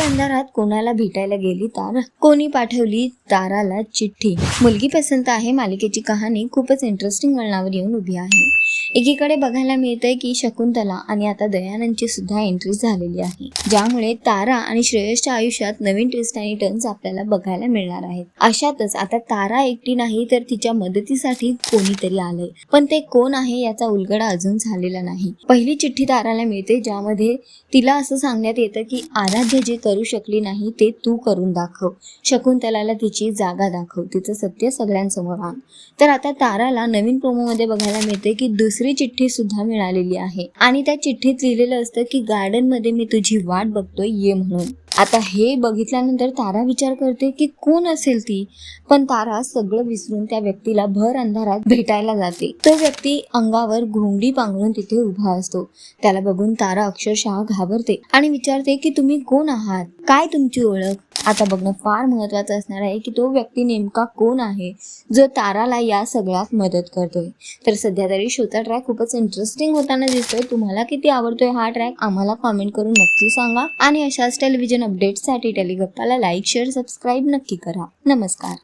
अंधारात कोणाला भेटायला गेली तार? कोणी पाठवली ताराला चिठ्ठी? मुलगी पसंत आहे मालिकेची कहाणी खूपच इंटरेस्टिंग वळणावर येऊन उभी आहे. एकीकडे बघायला मिळतंय की शकुंतला आणि आता दयानंदची सुद्धा एंट्री झालेली आहे. ज्यामुळे तारा आणि श्रेयसच्या आयुष्यात नवीन ट्विस्ट आणि टर्न्स आपल्याला बघायला मिळणार आहेत. अशातच आता तारा एकटी नाही तर तिच्या मदतीसाठी कोणीतरी आलंय. पण ते कोण आहे याचा उलगडा अजून झालेला नाही. पहिली चिठ्ठी ताराला मिळते ज्यामध्ये तिला असं सांगण्यात येतं की आराध्य जे करू शकली नाही ते तू करून दाखव. शकुंतलाला तिची जागा दाखव. तिचं सत्य सगळ्यांसमोर आण. तर आता ताराला नवीन प्रोमोमध्ये बघायला मिळते की दुसरी चिठ्ठी सुद्धा मिळालेली आहे. आणि त्या चिठ्ठीत लिहिलेलं असतं की गार्डनमध्ये मी तुझी वाट बघतोय ये म्हणून. आता हे बघितल्यानंतर तारा विचार करते की कोण असेल ती? पण तारा सगळं विसरून त्या व्यक्तीला भर अंधारात भेटायला जाते. तो व्यक्ती अंगावर घोंगडी पांघरून तिथे उभा असतो. त्याला बघून तारा अक्षरशः घाबरते आणि विचारते की तुम्ही कोण आहात? काय तुमची ओळख? आता बघणं फार महत्वाचं असणार आहे की तो व्यक्ती नेमका कोण आहे जो ताराला या सगळ्यात मदत करतोय. तर सध्या तरी शोचा ट्रॅक खूपच इंटरेस्टिंग होताना दिसतोय. तुम्हाला किती आवडतोय हा ट्रॅक आम्हाला कॉमेंट करून नक्की सांगा. आणि अशाच टेलिव्हिजन अपडेट्ससाठी टेलिगप्पाला लाईक शेअर सबस्क्राईब नक्की करा. नमस्कार.